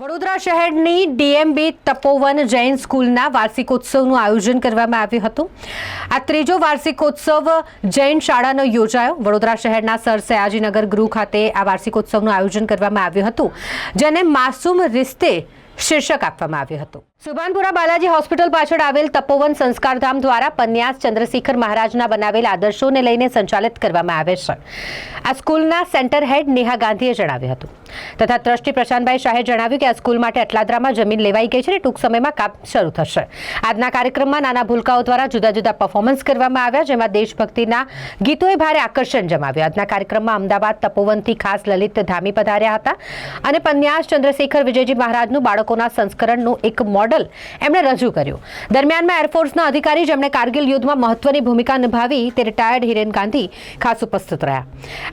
વડોદરા શહેરની ડીએમબી તપોવન જૈન સ્કૂલના વાર્ષિકોત્સવનું આયોજન કરવામાં આવ્યું હતું. આ ત્રીજો વાર્ષિકોત્સવ જૈન શાળાનો યોજાયો. વડોદરા શહેરના સર સયાજીનગર ગૃહ ખાતે આ વાર્ષિકોત્સવનું આયોજન કરવામાં આવ્યું હતું, જેને માસૂમ રિશ્તે શીર્ષક આપવામાં આવ્યું હતું. સુભાનપુરા બાલાજી હોસ્પિટલ પાછળ આવેલ તપોવન સંસ્કારધામ દ્વારા પન્યાસ ચંદ્રશેખર મહારાજના બનાવેલ આદર્શોને લઈને સંચાલિત કરવામાં આવે છે. આ સ્કૂલના સેન્ટર હેડ નેહા ગાંધીએ જણાવ્યું હતું. તથા ટ્રસ્ટી પ્રશાંતભાઈ શાહે જણાવ્યું કે આ સ્કૂલ માટે અટલાદરામાં જમીન લેવાઈ ગઈ છે અને ટૂંક સમયમાં કામ શરૂ થશે. આજના કાર્યક્રમમાં નાના ભૂલકાઓ દ્વારા જુદા જુદા પરફોર્મન્સ કરવામાં આવ્યા, જેમાં દેશભક્તિના ગીતોએ ભારે આકર્ષણ જમાવ્યું. આજના કાર્યક્રમમાં અમદાવાદ તપોવનથી ખાસ લલિત ધામી પધાર્યા હતા અને પન્યાસ ચંદ્રશેખર વિજયજી મહારાજનું બાળકોના સંસ્કરણનું એક મોડલ એમણે રજૂ કર્યું. દરમિયાનમાં એરફોર્સના અધિકારી જેમણે કારગિલ યુદ્ધમાં મહત્વની ભૂમિકા નિભાવી તે રિટાયર્ડ હિરેન ગાંધી ખાસ ઉપસ્થિત રહ્યા.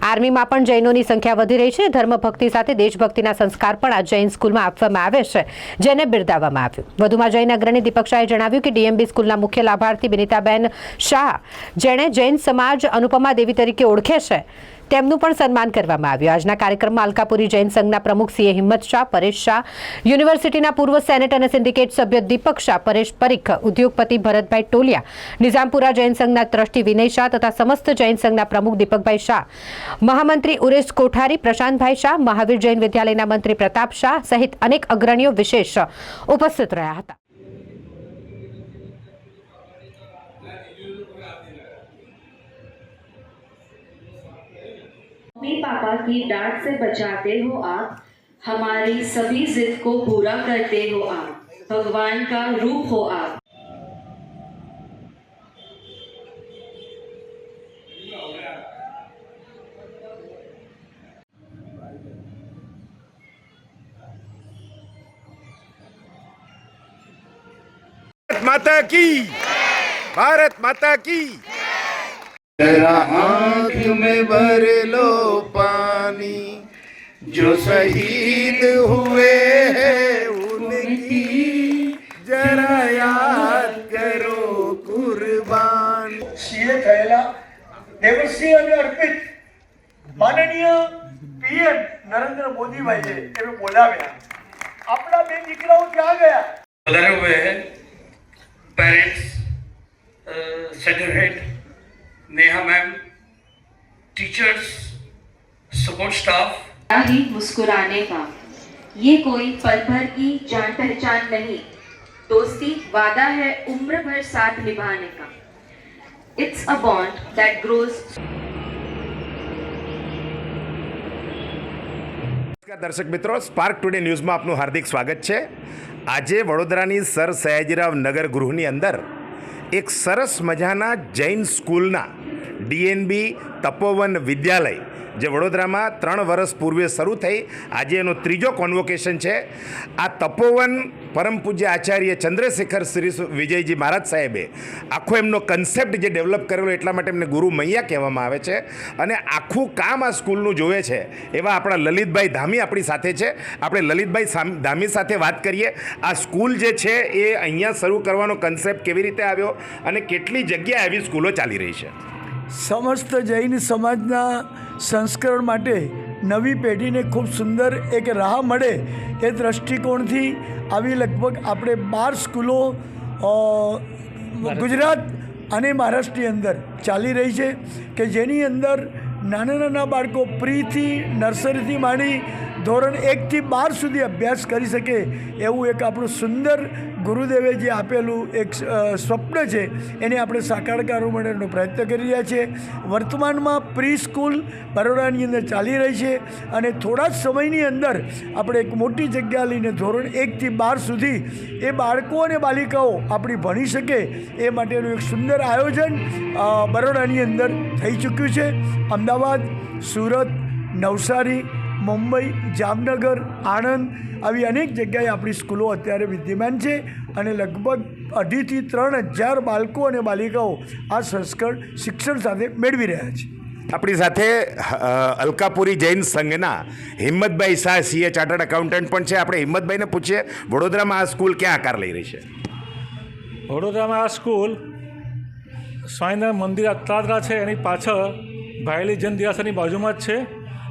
આર્મીમાં પણ જૈનોની સંખ્યા વધી રહી છે. ધર્મભક્તિ સાથે દેશભક્તિના સંસ્કાર પણ આ જૈન સ્કૂલમાં આપવામાં આવે છે, જેને બિરદાવવામાં આવ્યું. વધુમાં જૈન અગ્રણી દીપક શાહે જણાવ્યું કે ડીએમબી સ્કૂલના મુખ્ય લાભાર્થી બિનિતાબેન શાહ, જેણે જૈન સમાજ અનુપમા દેવી તરીકે ઓળખે છે. તેમનું પણ સન્માન કરવામાં આવ્યું. આજના કાર્યક્રમમાં અલકાપુરી જૈન સંઘના પ્રમુખ સીએ હિંમત શાહ, પરેશ શાહ, યુનિવર્સિટીના પૂર્વ સેનેટ અને સિન્ડિકેટ સભ્ય દીપક શાહ, પરેશ પરીખ, ઉદ્યોગપતિ ભરતભાઈ ટોલિયા, નિઝામપુરા જૈન સંઘના ટ્રસ્ટી વિનય શાહ તથા સમસ્ત જૈન સંઘના પ્રમુખ દીપકભાઈ શાહ, મહામંત્રી ઉરેશ કોઠારી, પ્રશાંતભાઈ શાહ, મહાવીર જૈન વિદ્યાલયના મંત્રી પ્રતાપ શાહ સહિત અનેક અગ્રણીઓ વિશેષ ઉપસ્થિત રહ્યા હતા. मम्मी पापा की डांट से बचाते हो आप, हमारी सभी जिद को पूरा करते हो आप, भगवान का रूप हो आप। माता की, भारत माता की। तेरा आंख में भर लो पानी जो शहीद हुए हैं उनकी जरा याद करो कुर्बान સીએ થયેલા દેવસિંહ અને અર્પિત માનનીય પીએમ નરેન્દ્ર મોદીભાઈએ એમને બોલાવ્યા આપણા બે દીકરાઓ ક્યાં ગયા पधारे हुए हैं parents centre head Neha ma'am teachers support staff क्या ही मुस्कुराने का ये कोई पल भर की जान पहचान नहीं दोस्ती वादा है उम्र भर साथ निभाने का it's a bond that grows નમસ્કાર દર્શક મિત્રો સ્પાર્ક ટુડે ન્યૂઝમાં આપનું હાર્દિક સ્વાગત છે આજે વડોદરાની સર સયાજીરાવ નગર ગૃહની અંદર એક સરસ મજાના જૈન સ્કૂલના ડીએનબી તપોવન વિદ્યાલય, જે વડોદરામાં ત્રણ વર્ષ પૂર્વે શરૂ થઈ. આજે એનો ત્રીજો કોન્વોકેશન છે. આ તપોવન પરમ પૂજ્ય આચાર્ય ચંદ્રશેખર શ્રી વિજયજી મહારાજ સાહેબે આખો એમનો કન્સેપ્ટ જે ડેવલપ કરેલો એટલા માટે એમને ગુરુ મૈયા કહેવામાં આવે છે. અને આખું કામ આ સ્કૂલનું જોવે છે. એવા આપણા લલિતભાઈ ધામી આપણી સાથે છે. આપણે લલિતભાઈ ધામી સાથે વાત કરીએ. આ સ્કૂલ જે છે એ અહીંયા શરૂ કરવાનો કન્સેપ્ટ કેવી રીતે આવ્યો અને કેટલી જગ્યાએ આવી સ્કૂલો ચાલી રહી છે? સમસ્ત જૈન સમાજના સંસ્કરણ માટે નવી પેઢીને ખૂબ સુંદર એક રાહ મળે એ દ્રષ્ટિકોણથી આવી લગભગ આપણે બાર સ્કૂલો ગુજરાત અને મહારાષ્ટ્રની અંદર ચાલી રહી છે કે જેની અંદર નાના નાના બાળકો પ્રીથી નર્સરીથી માંડી ધોરણ એકથી બાર સુધી અભ્યાસ કરી શકે એવું એક આપણું સુંદર ગુરુદેવે જે આપેલું એક સ્વપ્ન છે, એને આપણે સાકાર કરવા માટેનો પ્રયત્ન કરી રહ્યા છીએ. વર્તમાનમાં પ્રી સ્કૂલ બરોડાની અંદર ચાલી રહી છે અને થોડા જ સમયની અંદર આપણે એક મોટી જગ્યા લઈને ધોરણ એકથી બાર સુધી એ બાળકો અને બાલિકાઓ આપણી ભણી શકે એ માટેનું એક સુંદર આયોજન બરોડાની અંદર થઈ ચૂક્યું છે. અમદાવાદ, સુરત, નવસારી મુંબઈ જામનગર આણંદ આવી અનેક જગ્યાએ આપણી સ્કૂલો અત્યારે વિદ્યમાન છે અને લગભગ અઢીથી ત્રણ હજાર બાળકો અને બાલિકાઓ આ સંસ્કાર શિક્ષણ સાથે મેળવી રહ્યા છે. આપણી સાથે અલકાપુરી જૈન સંઘના Himmatbhai Shah CA chartered accountant પણ છે. આપણે હિંમતભાઈને પૂછીએ વડોદરામાં આ સ્કૂલ ક્યાં આકાર લઈ રહી છે? વડોદરામાં આ સ્કૂલ સ્વામિનારાયણ મંદિર અત્રાદરા છે. એની પાછળ ભાયલી જન દિરાસરની બાજુમાં જ છે.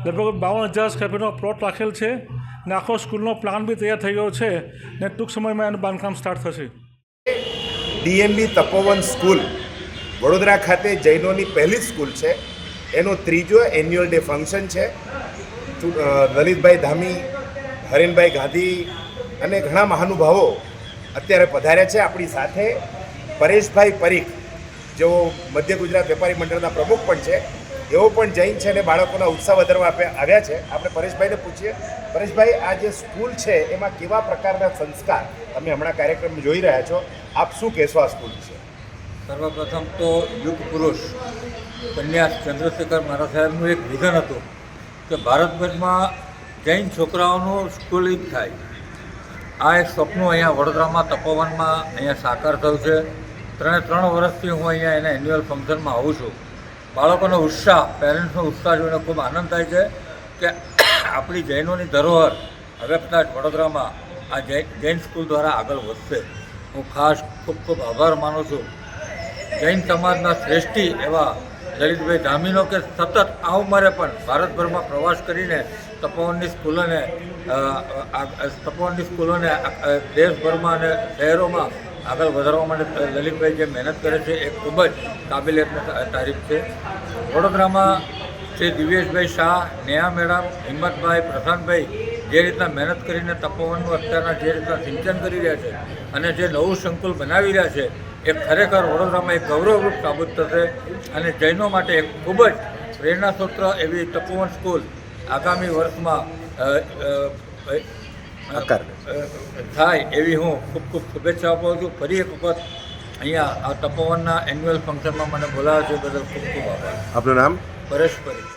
લગભગ બાવન હજાર સ્ક્વેર ફીટનો પ્લોટ રાખેલ છે ને આખો સ્કૂલનો પ્લાન બી તૈયાર થઈ ગયો છે ને ટૂંક સમયમાં એનું બાંધકામ સ્ટાર્ટ થશે. ડીએમબી તપોવન સ્કૂલ વડોદરા ખાતે જૈનોની પહેલી સ્કૂલ છે. એનો ત્રીજો એન્યુઅલ ડે ફંક્શન છે. લલિતભાઈ ધામી, હરેનભાઈ ગાંધી અને ઘણા મહાનુભાવો અત્યારે પધાર્યા છે આપણી સાથે. પરેશભાઈ પરીખ, જેઓ મધ્ય ગુજરાત વેપારી મંડળના પ્રમુખ પણ છે. એવો પણ જૈન છે અને બાળકોના ઉત્સાહ વધારવા આવ્યા છે. આપણે પરેશભાઈને પૂછીએ. પરેશભાઈ, આ જે સ્કૂલ છે, એમાં કેવા પ્રકારના સંસ્કાર તમે હમણાં કાર્યક્રમ જોઈ રહ્યા છો? આપ શું કહેશો આ સ્કૂલ છે સર્વપ્રથમ તો યુગ પુરુષ કન્યા ચંદ્રશેખર મારા સાહેબનું એક વિધન હતું કે ભારતભરમાં જૈન છોકરાઓનું સ્કૂલિંગ થાય. આ એક સપનું અહીંયા વડોદરામાં તપોવનમાં અહીંયા સાકાર થયું છે. ત્રણે ત્રણ વર્ષથી હું અહીંયા એના એન્યુઅલ ફંક્શનમાં આવું છું. બાળકોનો ઉત્સાહ, પેરેન્ટ્સનો ઉત્સાહ જોઈને ખૂબ આનંદ થાય છે કે આપણી જૈનોની ધરોહર હવે કદાચ વડોદરામાં આ જૈન સ્કૂલ દ્વારા આગળ વધશે. હું ખાસ ખૂબ ખૂબ આભાર માનું છું. જૈન સમાજના શ્રેષ્ઠી એવા લલિતભાઈ ધામીનો કે સતત આ ઉંમરે પણ ભારતભરમાં પ્રવાસ કરીને તપોવનની સ્કૂલોને તપોવનની સ્કૂલોને દેશભરમાં અને શહેરોમાં આગળ વધારવા માટે લલિતભાઈ જે મહેનત કરે છે, એ ખૂબ જ કાબિલિયત તારીફ છે. વડોદરામાં શ્રી દિવ્યેશભાઈ શાહ, નેહા મેડમ, હિંમતભાઈ, પ્રશાંતભાઈ જે રીતના મહેનત કરીને તપોવનનું અત્યારના જે રીતના સિંચન કરી રહ્યા છે અને જે નવું સંકુલ બનાવી રહ્યા છે, એ ખરેખર વડોદરામાં એક ગૌરવરૂપ સાબિત થશે અને જૈનો માટે એક ખૂબ જ પ્રેરણાસૂત્ર એવી તપોવન સ્કૂલ આગામી વર્ષમાં આકાર. થાય એવી હું ખૂબ ખૂબ શુભેચ્છા આપું છું. ફરી એક વખત અહીંયા આ તપોવનના એન્યુઅલ ફંક્શનમાં મને બોલાવ્યો છે બદલ ખૂબ ખૂબ આભાર. આપનું નામ? પરેશ પરી